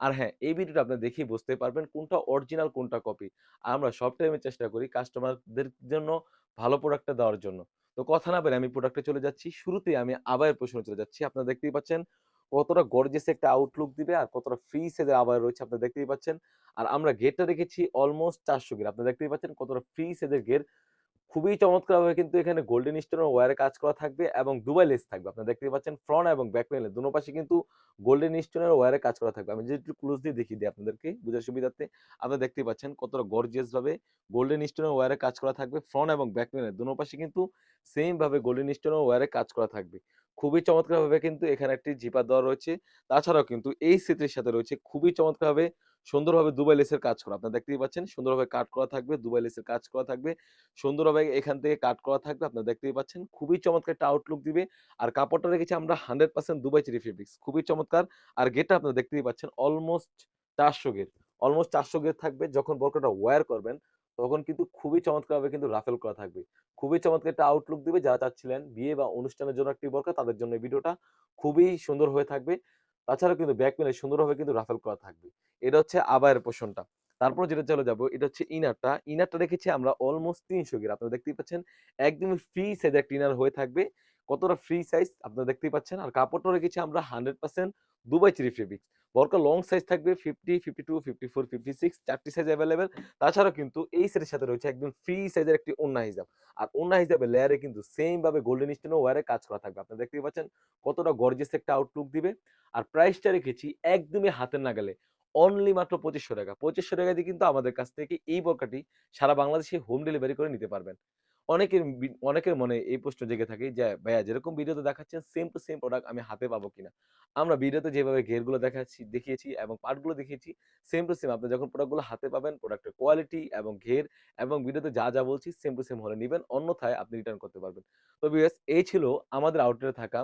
আর হ্যাঁ, এই ভিডিওটা আপনি দেখেই বুঝতে পারবেন কোনটা অরিজিনাল কোনটা কপি। আমরা সব টাইমে চেষ্টা করি কাস্টমারদের জন্য ভালো প্রোডাক্টটা দেওয়ার জন্য। তো কথা না বাড়িয়ে আমি প্রোডাক্টে চলে যাচ্ছি। শুরুতেই আমি আবার পোরশনে চলে যাচ্ছি। আপনারা দেখতেই পাচ্ছেন কতটা গর্জিয়াস একটা আউটলুক দিবে আর কতটা ফ্রি সাইজের আবার রয়েছে আপনারা দেখতেই পাচ্ছেন। আর আমরা গেটটা রেখেছি অলমোস্ট ৪০০ ঘের। আপনারা দেখতেই পাচ্ছেন কতটা ফ্রি সাইজের ঘের। খুবই চমৎকারভাবে কিন্তু এখানে গোল্ডেন স্টোন ওয়ারে কাজ করা থাকবে এবং দুবাই লেস থাকবে। আপনারা দেখতে পাচ্ছেন ফ্রন্ট এবং ব্যাক প্যানেলে দোনো পাশে কিন্তু গোল্ডেন স্টোনের ওয়ারে কাজ করা থাকবে। আমি যদি একটু দিয়ে দেখিয়ে দিই আপনাদেরকে বুঝার সুবিধার্থে। আপনারা দেখতে পাচ্ছেন কতটা গর্জিয়াস ভাবে গোল্ডেন স্টোনের ওয়ারে কাজ করা থাকবে। ফ্রন্ট এবং ব্যাক প্যানেলে দোনো পাশে কিন্তু সেম ভাবে গোল্ডেন স্টোনের ওয়ারে কাজ করা থাকবে। খুবই চমৎকারভাবে কিন্তু এখানে একটি জিপার দেওয়া রয়েছে। তাছাড়াও কিন্তু এই সেটের সাথে রয়েছে খুবই চমৎকারভাবে সুন্দরভাবে দুবাই লেসের কাজ করা। আপনারা দেখতেই পাচ্ছেন সুন্দরভাবে কাট করা থাকবে, দুবাই লেসের কাজ করা থাকবে। সুন্দরভাবে এখান থেকে কাট করা থাকবে। আপনারা দেখতেই পাচ্ছেন। খুবই চমৎকার একটা আউটলুক দিবে। আর কাপড়টা রেখেছি আমরা 100% দুবাই চেরি ফেব্রিক্স। খুবই চমৎকার। আর গেটটা আপনারা দেখতেই পাচ্ছেন অলমোস্ট ৪০০ ঘের। অলমোস্ট ৪০০ ঘের থাকবে। যখন বোরকাটা ওয়্যার করবেন তখন কিন্তু খুবই চমৎকারভাবে কিন্তু রাফেল করা থাকবে। খুবই চমৎকার একটা আউটলুক দিবে। যারা চাচ্ছিলেন বিয়ে বা অনুষ্ঠানের জন্য একটি বরকার তাদের জন্য ভিডিওটা খুবই সুন্দর হয়ে থাকবে। তাছাড়াও কিন্তু ব্যাক প্যানেলে সুন্দরভাবে কিন্তু রাফেল করা থাকবে। এটা হচ্ছে আবায়ের পোষণটা তারপর যেটা চলে যাব, এটা হচ্ছে ইনারটা। ইনারটা রেখেছি আমরা অলমোস্ট তিনশো গির আপনারা দেখতেই পাচ্ছেন, একদমই ফ্রি সাইজ একটা ইনার হয়ে থাকবে। কতটা ফ্রি সাইজ আপনারা দেখতেই পাচ্ছেন। আর কাপড়টা রেখেছি আমরা 100% দুবাই চেরি ফেব্রিক্স। বোরকা লং সাইজ থাকবে 50, 52, 54, 56 চারটি সাইজ অ্যাভেলেবেল তাছাড়াও কিন্তু এই সেটের সাথে রয়েছে একদম ফ্রি সাইজের একটি ওড়না হিজাব। আর ওড়না হিসাবে লেয়ারে কিন্তু সেম ভাবে গোল্ডেন স্টোনের ওয়ারে কাজ করা থাকবে। আপনারা দেখতেই পাচ্ছেন কতটা গর্জেস একটা আউটলুক দিবে। আর প্রাইসটা রেখেছি একদমই হাতের নাগালে। অনলি মাত্র ৳২৫০০ ৳২৫০০ দিয়ে কিন্তু আমাদের কাছ থেকে এই বোরকাটি সারা বাংলাদেশে হোম ডেলিভারি করে নিতে পারবেন। অনেকের অনেকের মনে এই প্রশ্ন জেগে থাকে যে, "ভাইয়া যেরকম ভিডিওতে দেখাচ্ছেন সেম টু সেম প্রোডাক্ট আমি হাতে পাবো কিনা?" আমরা ভিডিওতে যেভাবে ঘেরগুলো দেখাচ্ছি দেখিয়েছি এবং পার্টগুলো দেখিয়েছি সেম টু সেম আপনি যখন প্রোডাক্টগুলো হাতে পাবেন প্রোডাক্টের কোয়ালিটি এবং ঘের এবং ভিডিওতে যা, যা বলছি সেম টু সেম হলে নিবেন। অন্যথায় আপনি রিটার্ন করতে পারবেন। তো বিএস এই ছিল আমাদের আউটলেটে থাকা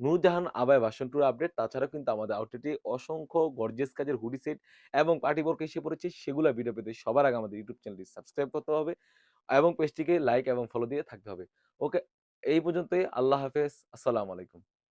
নূরজাহান আবায়া 2 এর আপডেট। তাছাড়াও কিন্তু আমাদের আউটলেটে অসংখ্য গর্জেস কাজের হুডি সেট এবং পার্টি বোরকা এসে পড়েছে। সেগুলো ভিডিও পেতে সবার আগে আমাদের ইউটিউব চ্যানেলটি সাবস্ক্রাইব করতে হবে এবং পেজটিকে লাইক এবং ফলো দিয়ে থাকতে হবে। ওকে এই পর্যন্তই আল্লাহ হাফেজ। আসসালামু আলাইকুম।